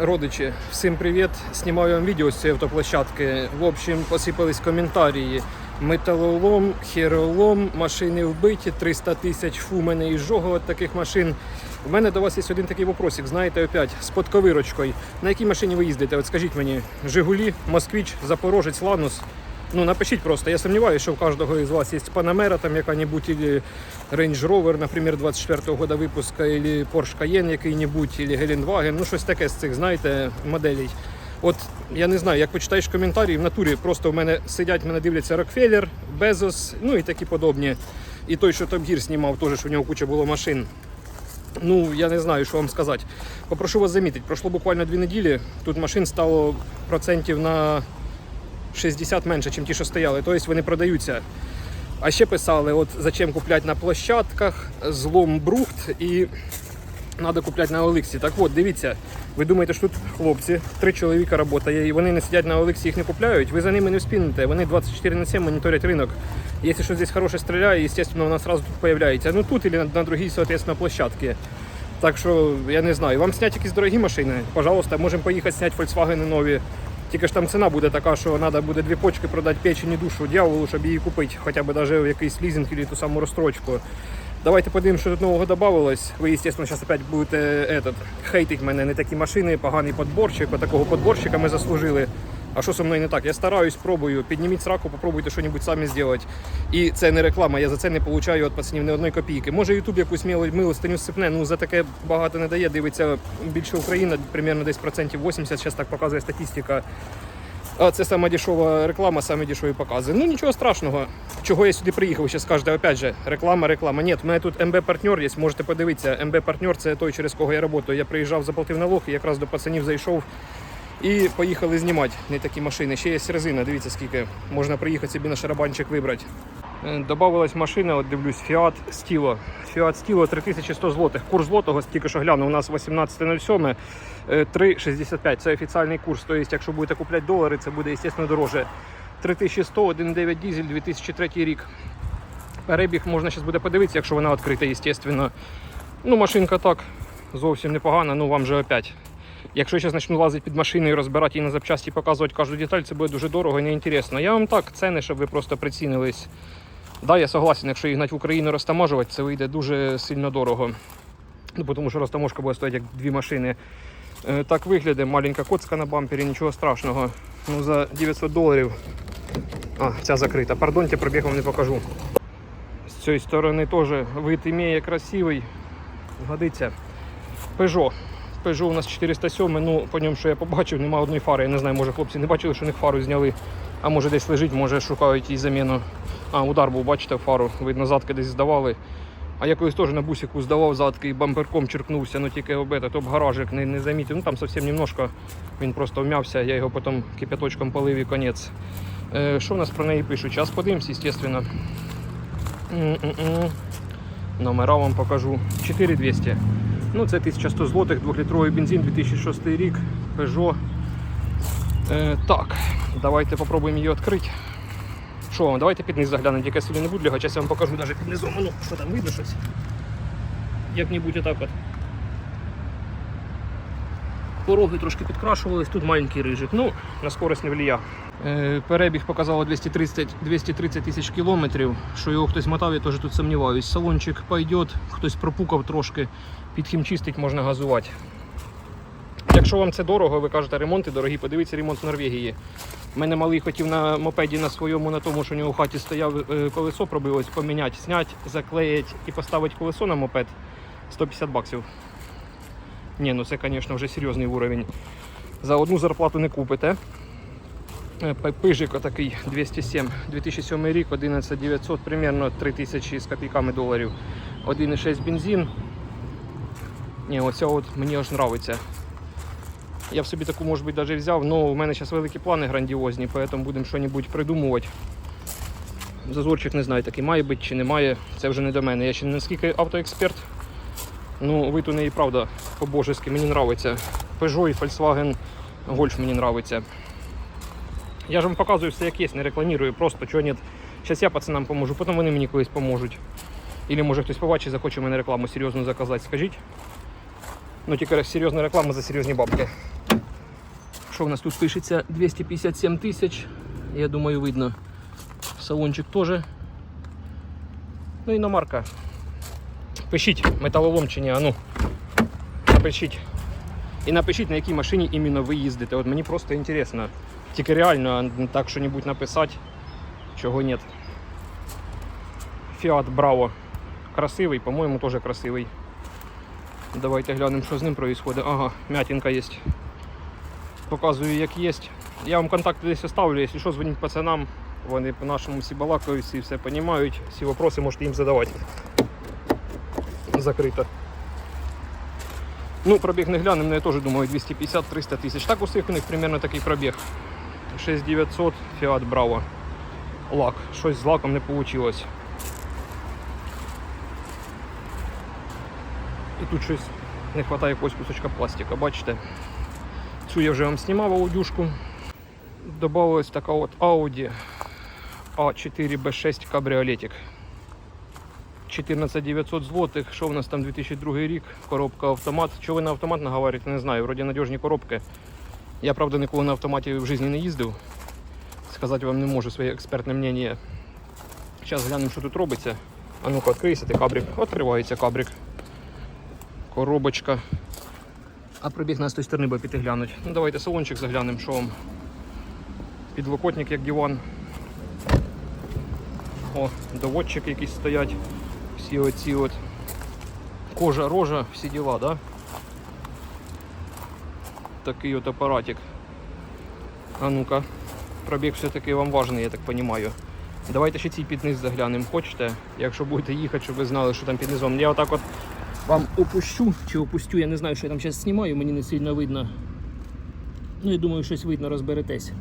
родичі, всім привіт! Знімаю вам відео з цієї автоплощадки. В общем, посипались коментарі. Металолом, херолом, машини вбиті, 300 тисяч фу, мене і жого от таких машин. У мене до вас є один такий вопросик, знаєте, опять, з подковирочкою. На якій машині ви їздите? От скажіть мені, Жигулі, Москвич, Запорожець, Ланус. Ну, напишіть просто. Я сомневаюся, що у кожного із вас є Panamera, там яка-нибудь, или Range Rover, наприклад, 24-го года випуска, или Porsche Cayenne який-нибудь, или Гелендваген, ну щось таке з цих, знаєте, моделей. От я не знаю, як почитаєш коментарі, в натурі просто в мене сидять, мене дивляться Рокфеллер, Безос, ну і такі подобні. І той, що Топ Гір знімав, теж у нього куча було машин. Ну, я не знаю, що вам сказати. Попрошу вас замітити, пройшло буквально дві неділі. Тут машин стало процентів на 60 менше, ніж ті, що стояли. Тобто вони продаються. А ще писали, от зачем купляти на площадках, злом брухт і треба купляти на Олексі. Так от, дивіться, ви думаєте, що тут хлопці, три чоловіка працює, і вони не сидять на Олексі, їх не купляють, ви за ними не вспінете. Вони 24 на 7 моніторять ринок. Якщо щось здесь хороше стріляє, естественно, вона сразу тут появляється. Ну тут или на, на другій, соответственно, площадці. Так що я не знаю. Вам зняти якісь дорогі машини? Пожалуйста, можемо поїхати зняти Volkswagen нові. Тільки ж там ціна буде така, що треба буде дві почки продати печені душу дьяволу, щоб її купити, хоча б навіть якийсь лізинг або ту саму розстрочку. Давайте подивимося, що тут нового додавалось. Ви, звісно, зараз опять будете этот, хейтить мене, не такі машини, поганий подборчик, такого подборщика ми заслужили. А що со мною не так? Я стараюсь, пробую. Підніміть сраку, попробуйте щось самі зробити. І це не реклама, я за це не получаю від пацанів ні одної копійки. Може Ютуб якусь мило- милостиню сипне, ну за таке багато не дає. Дивиться більше Україна, примерно десь процентів 80, зараз так показує статистика. А це сама дешева реклама, саме дешеві покази. Ну нічого страшного. Чого я сюди приїхав, ще скажете, опять же, реклама, реклама. Ні, у мене тут МБ партнер є, можете подивитися. МБ партнер це той, через кого я працюю. Я приїжджав, заплатив налог і якраз до пацанів зайшов і поїхали знімати не такі машини. Ще є резина, дивіться скільки. Можна приїхати собі на шарабанчик вибрати. Е, Добавилась машина, от дивлюсь, Fiat Stilo. Fiat Stilo 3100 злотих. Курс злотого, тільки що глянув, у нас 18.07, е, 3,65. Це офіційний курс. Тобто, якщо будете купляти долари, це буде, звісно, дороже. 3100, 1,9 дизель, 2003 рік. Перебіг можна зараз буде подивитися, якщо вона відкрита, звісно. Ну, машинка так, зовсім непогана, ну вам же опять. Якщо я зараз почну лазити під машину і розбирати її на запчасті показувати кожну деталь, це буде дуже дорого і неінтересно. Я вам так ціни, щоб ви просто прицінились. Да, я согласен, якщо їх гнати в Україну розтаможувати, це вийде дуже сильно дорого. Ну, тому що розтаможка буде стоїти як дві машини. Е, Так виглядає, маленька коцка на бампері, нічого страшного. Ну, за 900 доларів. А, ця закрита. Пардонте, пробіг вам не покажу. З цієї сторони теж вид імеє красивий. Годиться. Peugeot. Peugeot у нас 407, ну по ньому, що я побачив, немає одної фари. Я не знаю, може хлопці не бачили, що у них фару зняли. А може десь лежить, може шукають їй заміну. А, удар був, бачите, фару. Видно, задки десь здавали. А я колись теж на бусику здавав задки і бамперком черкнувся, ну тільки об этот, об гаражик не, не замітив. Ну там зовсім немножко. Він просто вмявся, я його потім кипяточком полив і конець. Е, що в нас про неї пишуть? Зараз подивимось, звісно. Номера вам покажу. 4200. Ну, це 1100 злотих, 2-літровий бензин, 2006 рік, Peugeot. Е, так, давайте попробуємо її відкрити. Що вам, давайте під низ заглянемо, яке сильно не буду лягати, зараз я вам покажу навіть під низом. Ну, що там видно щось? Як-небудь отак от. Пороги трошки підкрашувались, тут маленький рижик. Ну, на скорость не влия. Е, перебіг показало 230 230 тисяч кілометрів. Що його хтось мотав, я теж тут сумніваюсь. Салончик пойде, хтось пропукав трошки, під хімчистить можна газувати. Якщо вам це дорого, ви кажете ремонти дорогі, подивіться ремонт в Норвегії. У мене малий хотів на мопеді на своєму, на тому, що у нього в хаті стояв е, колесо пробилось, поміняти, зняти, заклеїти і поставити колесо на мопед 150 баксів. Ні, ну це, звісно, вже серйозний уровень. За одну зарплату не купите. Е, Пижик такий 207, 2007 рік, 11900, примерно 3000 з копійками доларів. 1,6 бензин. Ні, оця от мені аж нравиться. Я б собі таку, може бути, навіть взяв, але у мене зараз великі плани грандіозні, тому будемо щось придумувати. Зазорчик не знаю, такий має бути чи немає, це вже не до мене. Я ще не наскільки автоексперт. Ну, вид у неї, правда, по-божески, мені подобається. Peugeot і Volkswagen Golf мені подобається. Я ж вам показую все як є, не рекламірую, просто чого ні. Зараз я пацанам поможу, потім вони мені колись поможуть. Ілі може хтось побачить, захоче мене рекламу серйозну заказати, скажіть. Ну тільки серйозна реклама за серйозні бабки. Що в нас тут пишеться? 257 тисяч. Я думаю, видно. Салончик теж. Ну іномарка. Пишіть металолом чи ні, а ну. Напишіть. І напишіть, на якій машині іменно ви їздите. От мені просто інтересно. Тільки реально так що-небудь написати, чого нет. Fiat Bravo. Красивий, по-моєму, теж красивий. Давайте глянемо, що з ним відбувається. Ага, м'ятинка є. Показую, як є. Я вам контакти десь оставлю, якщо що, дзвоніть пацанам. Вони по-нашому всі балакають, всі все розуміють, всі вопроси можете їм задавати. Закрито. Ну, пробіг не глянемо, але я теж думаю 250-300 тисяч. Так у всіх у них примерно такий пробіг. 6900 Fiat Bravo. Лак. Щось з лаком не вийшло. І тут щось не вистачає якогось кусочка пластика, бачите? Цю я вже вам знімав аудюшку. Добавилась така от Audi A4 B6 кабріолетик. 14900 злотих. Що в нас там 2002 рік? Коробка автомат. Чого ви на автомат наговорите, не знаю. Вроді надіжні коробки. Я правда ніколи на автоматі в житті не їздив. Сказати вам не можу своє експертне мнення. Зараз глянемо, що тут робиться. А ну-ка, відкрийся ти кабрик. Відкривається кабрик. Коробочка. А пробіг нас з тої сторони, бо піти глянуть. Ну давайте салончик заглянемо, що вам. Підлокотник як диван. О, доводчик якісь стоять. Всі оці от. Кожа, рожа, всі діла, да? Такий от апаратик. А ну-ка, пробіг все-таки вам важний, я так розумію. Давайте ще цей під низ заглянемо. Хочете? Якщо будете їхати, щоб ви знали, що там під низом. Я отак от вам опущу чи опустю, я не знаю, що я там зараз знімаю, мені не сильно видно. Ну, я думаю, щось видно, розберетесь.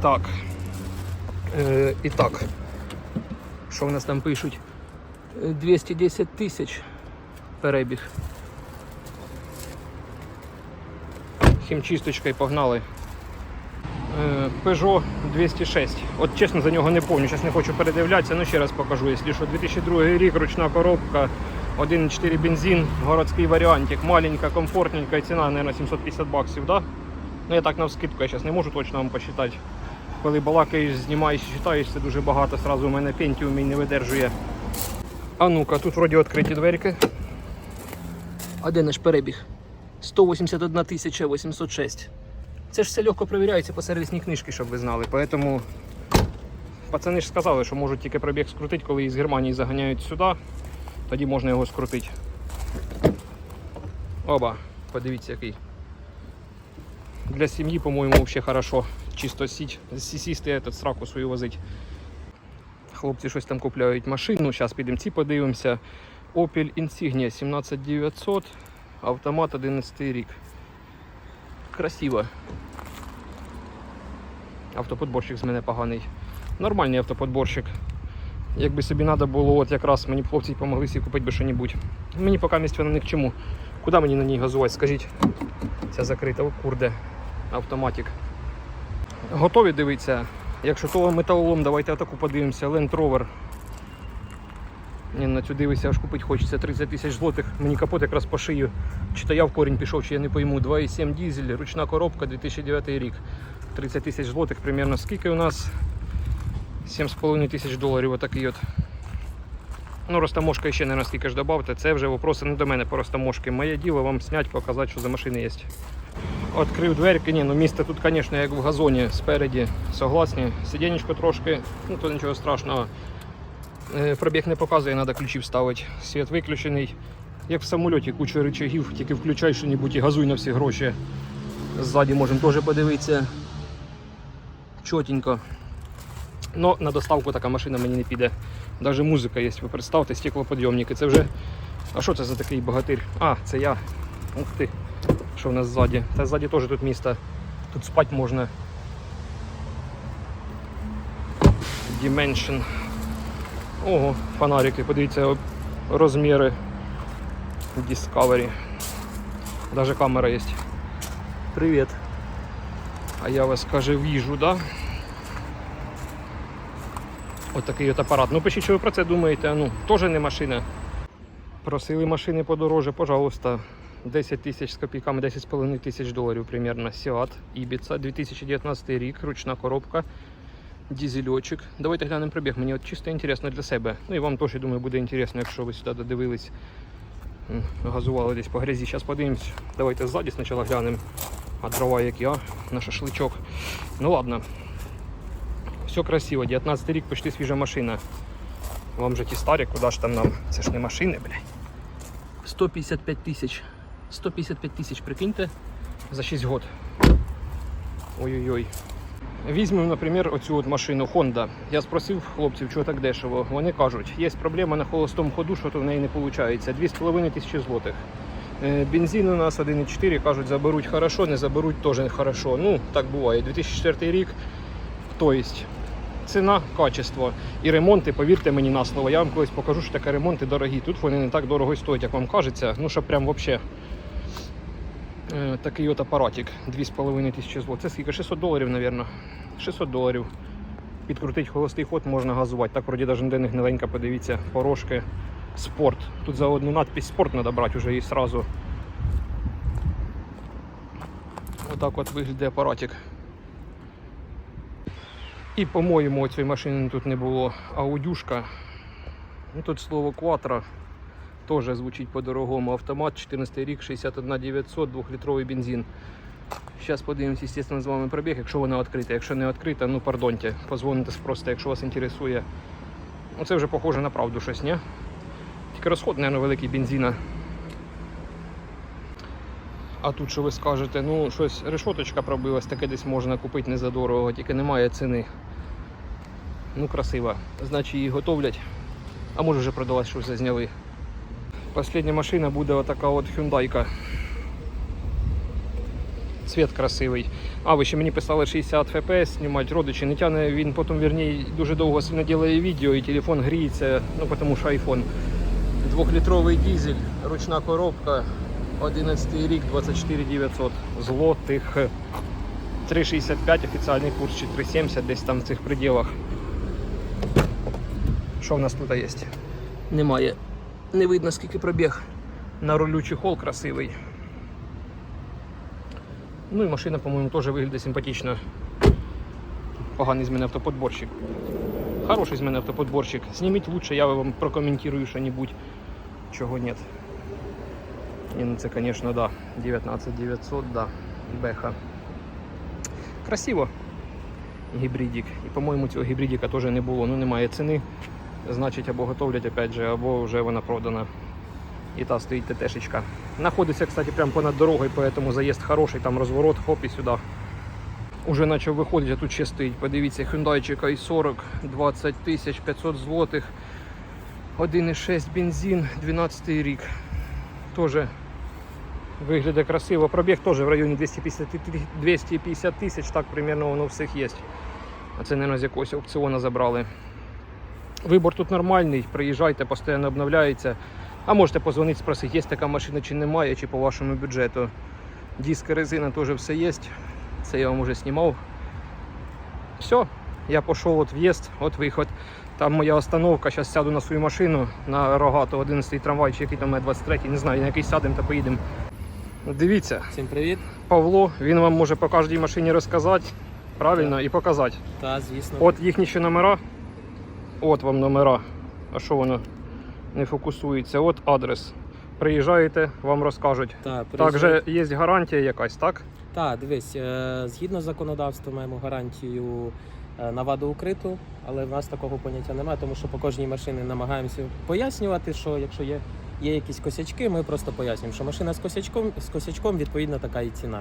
Так. Е, і так. Що в нас там пишуть? Е, 210 тисяч перебіг. Хімчисточкою погнали. Е, Peugeot 206. От чесно за нього не пам'ятаю, зараз не хочу передивлятися, ну ще раз покажу. Якщо що, 2002 рік, ручна коробка, 1.4 бензин, городський варіантик, маленька, комфортненька, ціна, мабуть, 750 баксів, да? Ну я так навскидку, я зараз не можу точно вам посчитати. Коли балакаєш, знімаєш, читаєш, це дуже багато, сразу у мене пентіум мій не видержує. А ну-ка, тут вроді відкриті дверки. А де наш перебіг? 181 тисяча 806. Це ж все легко перевіряється по сервісній книжці, щоб ви знали. Поэтому пацани ж сказали, що можуть тільки пробіг скрутити, коли із Германії заганяють сюди. Тоді можна його скрутити. Оба, подивіться який. Для сім'ї, по-моєму, взагалі хорошо. Чисто сіть, сісти этот сраку свою возить. Хлопці щось там купляють машину. Зараз підемо ці подивимося. Opel Insignia 17900, автомат 11 рік. Красиво. Автоподборщик з мене поганий. Нормальний автоподборщик. Якби собі треба було, от якраз мені б хлопці допомогли собі купити би що-небудь. Мені поки місць вона ні к чому. Куди мені на ній газувати? Скажіть. Ця закрита, о, курде. Автоматик. Готові дивитися? Якщо то металолом, давайте атаку подивимося. Land Rover. Ні, на цю дивися, аж купити хочеться 30 тисяч злотих. Мені капот якраз по шию. Чи то я в корінь пішов, чи я не пойму. 2,7 дізель, ручна коробка, 2009 рік. 30 тисяч злотих примерно. Скільки у нас? 7,5 тисяч доларів отакий от. Ну, розтаможка ще не наскільки ж додавте. Це вже вопроси не до мене по розтаможки. Моє діло вам зняти, показати, що за машини є. Відкрив дверки, ні, ну місце тут, звісно, як в газоні спереді. Согласні. Сидінечко трошки, ну то нічого страшного. Е, Пробіг не показує, треба ключі вставити. Світ виключений. Як в самольоті, куча рычагів, тільки включай що-небудь і газуй на всі гроші. Ззаді можемо теж подивитися. Чотенько. Но на доставку така машина мені не піде. Навіть музика є, ви представте, стеклоподйомники. Це вже. А що це за такий богатир? А, це я. Ух ти. Що в нас ззаді? Та ззаді теж тут місто. Тут спати можна. Dimension. Ого, фонарики, подивіться розміри Discovery. Даже камера є. Привіт. А я вас каже віжу, да? Отакий от апарат. Ну пишіть, що ви про це думаєте. Ну, теж не машина. Просили машини подороже, пожалуйста. 10 тисяч з копійками, 10,5 тисяч доларів примерно. Seat Ibiza, 2019 рік, ручна коробка, дізельочок. Давайте глянемо пробіг. Мені от чисто інтересно для себе. Ну і вам теж, я думаю, буде інтересно, якщо ви сюди додивились. Газували десь по грязі. Зараз подивимось. Давайте ззаді спочатку глянемо. А дрова як я, на шашличок. Ну ладно. Все красиво. 19 рік, почти свіжа машина. Вам же ті старі, куди ж там нам? Це ж не машини, блядь. 155 тисяч. 155 тисяч, прикиньте, за 6 год. Ой-ой-ой. Візьмемо, наприклад, оцю от машину Honda. Я спросив хлопців, чого так дешево. Вони кажуть, є проблема на холостому ходу, що то в неї не виходить. 2,5 тисячі злотих. Е, Бензин у нас 1,4, кажуть, заберуть хорошо, не заберуть теж хорошо. Ну, так буває. 2004 рік. Тобто, ціна, качество і ремонти, повірте мені на слово. Я вам колись покажу, що таке ремонти дорогі. Тут вони не так дорого стоять, як вам кажеться. Ну, щоб прям взагалі такий от апаратик 2,5 тисячі злот. Це скільки? 600 доларів, мабуть. 600 доларів. Підкрутить холостий ход, можна газувати. Так вроді навіть ніде не гниленька, подивіться, порошки. Спорт. Тут за одну надпись спорт треба брати вже і сразу. Отак от виглядає апаратик. І, по-моєму, цієї машини тут не було. Аудюшка. Ну, тут слово Quattro теж звучить по-дорогому. Автомат 14 рік, 61 900, 2-літровий бензин. Зараз подивимося, звісно, з вами пробіг, якщо вона відкрита. Якщо не відкрита, ну пардоньте, позвоните просто, якщо вас інтересує. Ну це вже похоже на правду щось, ні? Тільки розход, мабуть, великий бензина. А тут що ви скажете, ну щось решоточка пробилась, таке десь можна купити не за дорого, тільки немає ціни. Ну, красиво. Значить її готовлять. А може вже продалась, що вже зняли. Последня машина буде отака от Hyundai. Цвет красивий. А, ви ще мені писали 60 FPS, знімати родичі. Не тяне він потім, вірні, дуже довго сильно ділає відео і телефон гріється, ну тому що iPhone. Двохлітровий дизель, ручна коробка, 11 рік, 24 900 злотих. 3,65 офіційний курс чи 3,70 десь там в цих пределах. Що в нас тут є? Немає. Не видно скільки пробіг. На рулю чехол красивий. Ну і машина, по-моєму, теж виглядає симпатично. Поганий з мене автоподборщик. Хороший з мене автоподборщик. Зніміть лучше, я вам прокоментую що-небудь. Чого нет. Ні, ну це, звісно, да. 19900, да. Беха. Красиво. Гібридик. І, по-моєму, цього гібридика теж не було. Ну, немає ціни. Значить, або готовлять опять же, або вже вона продана. І та стоїть ТТшечка. Знаходиться, кстати, прямо понад дорогою, поэтому заїзд хороший, там розворот, хоп і сюди. Уже почав виходити, а тут ще стоїть. Подивіться, Hyundai i40, 20 тисяч 500 злотих. 1,6 бензин, 12 рік. Тоже виглядає красиво. Пробіг теж в районі 250 250 тисяч, так примерно воно у всіх є. А це, мабуть, з якогось аукціону забрали. Вибор тут нормальний, приїжджайте, постійно обновляється. А можете позвонити, спросити, є така машина чи немає, чи по вашому бюджету. Диски, резина теж все є. Це я вам вже знімав. Все, я пішов от в'їзд, от виход. Там моя остановка, зараз сяду на свою машину на рогату 11 трамвай, чи який там має 23, не знаю, на який сядемо та поїдемо. Дивіться, Всім привіт. Павло, він вам може по кожній машині розказати, правильно, і показати. Та, звісно. От їхні ще номера. От вам номера. А що воно не фокусується? От адрес. Приїжджаєте, вам розкажуть. Та, Також є гарантія якась, так? Та, дивись, е, згідно з законодавством маємо гарантію е, на водоукриту, але в нас такого поняття немає, тому що по кожній машині намагаємося пояснювати, що якщо є, є якісь косячки, ми просто пояснюємо, що машина з косячком, з косячком відповідно така і ціна.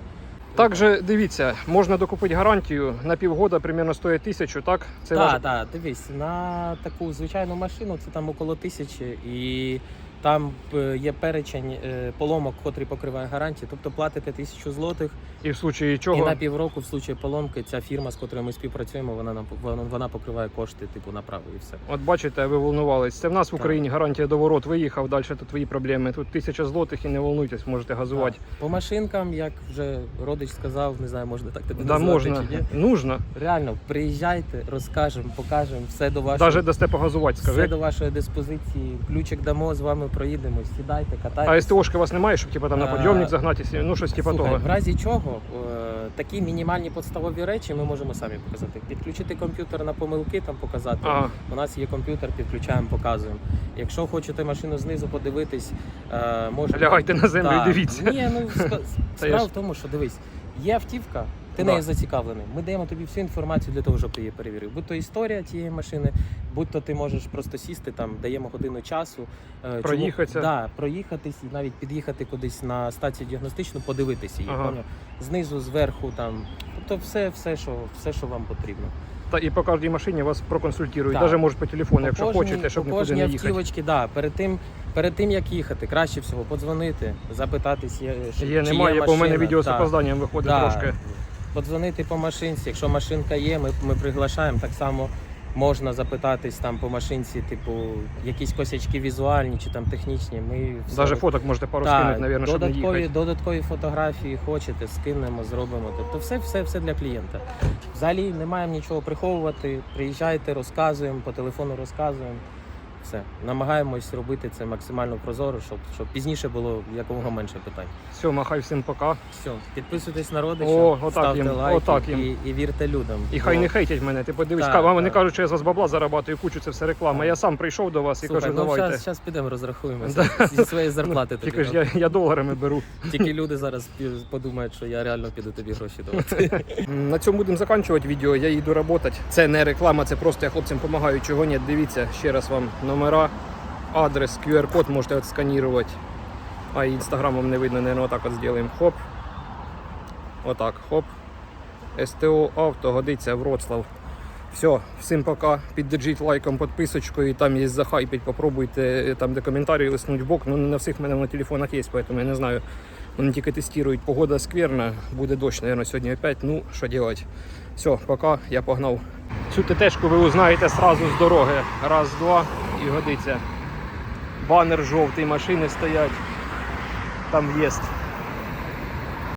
Також дивіться, можна докупити гарантію на півгода, примерно стоїть тисячу, так? Це Так, ваш- так, дивись, на таку звичайну машину це там около тисячі, і там е, є перечень е, поломок, котрий покриває гарантію. Тобто платите тисячу злотих, І в случаї чого? І на півроку, в случаї поломки, ця фірма, з котрою ми співпрацюємо, вона нам вона, покриває кошти, типу направо і все. От бачите, ви волнувались. Це в нас в Так. Україні гарантія до ворот. Виїхав, далі тут твої проблеми. Тут тисяча злотих і не волнуйтесь, можете газувати. Так. По машинкам, як вже родич сказав, не знаю, можна так тебе Да, назвати можна. чи ні. Нужно. Реально, приїжджайте, розкажемо, покажемо все до вашої Навіть дасте погазувати, все до вашої диспозиції. Ключик дамо, з вами проїдемось, сідайте, А катайтесь. СТОшки у вас немає, щоб типу, там на Е, підйомник загнатися, ну щось типу Слухай, того. в разі чого е, такі мінімальні підставові речі ми можемо самі показати. Підключити комп'ютер на помилки, там показати. Ага. У нас є комп'ютер, підключаємо, показуємо. Якщо хочете машину знизу подивитись, е, можемо... Лягайте на землю і дивіться. Ні, ну ска- справа в тому, що дивись, є автівка, ти Да. нею зацікавлений. Ми даємо тобі всю інформацію для того, щоб ти її перевірив. Будь то історія тієї машини, будь то ти можеш просто сісти, там даємо годину часу. е, чому- Проїхатися. Да, проїхатись і навіть під'їхати кудись на стацію діагностичну, подивитися її. Ага. поняв? Знизу, зверху, там. Тобто все, все, що, все, що вам потрібно. Та і по кожній машині вас проконсультують. Так. Навіть може по телефону, По якщо кожній- хочете, щоб по нікуди кожній не їхати. автівочці, да, перед тим, перед тим як їхати, краще всього подзвонити, запитатись, є, чи- Є, чи немає, бо в мене машина. відео з Так. опозданням виходить Да. трошки. Подзвонити по машинці. Якщо машинка є, ми, ми приглашаємо. Так само можна запитатись там по машинці, типу, якісь косячки візуальні чи там технічні. Ми все фоток можете пару Так, скинути, навірно, щоб не додаткові, їхати. додаткові фотографії хочете, скинемо, зробимо. Тобто все, все, все для клієнта. Взагалі не маємо нічого приховувати. Приїжджайте, розказуємо, по телефону розказуємо. Все. Намагаємось робити це максимально прозоро, щоб, щоб пізніше було якомога менше питань. Все, махай всім пока. Все, підписуйтесь на родичів, О, отак ставте їм, лайки отак їм. І, і вірте людям. І хай Бо- не хейтять мене. Ти подивись, Так, ка- вони так. кажуть, що я з вас бабла зарабатую, кучу це все реклама. Так. Я сам прийшов до вас і Слухай, кажу, ну давайте. зараз підемо розрахуємося зі своєї зарплати. тобі, Тільки ж ну. я, я доларами беру. Тільки люди зараз пі- подумають, що я реально піду тобі гроші давати. На цьому будемо закінчувати відео. Я їду працювати. Це не реклама, це просто я хлопцям допомагаю. Чого ні, дивіться ще раз вам номера, адрес, QR-код можете отсканувати. А інстаграмом не видно, наверное, отак от зробимо. Хоп. Отак, хоп. СТО авто годиться Вроцлав. Все, всім пока. Піддержіть лайком, підписочкою, там є захайпить, попробуйте там, де коментарі лиснуть в бок. Ну не на всіх мене на телефонах є, поэтому я не знаю. Вони тільки тестують. Погода скверна, буде дощ, наверное, сьогодні опять. Ну, що робити. Все, пока, я погнав. Цю ТТшку ви узнаєте сразу з дороги. Раз, два і годиться. Банер жовтий, машини стоять. Там в'їзд.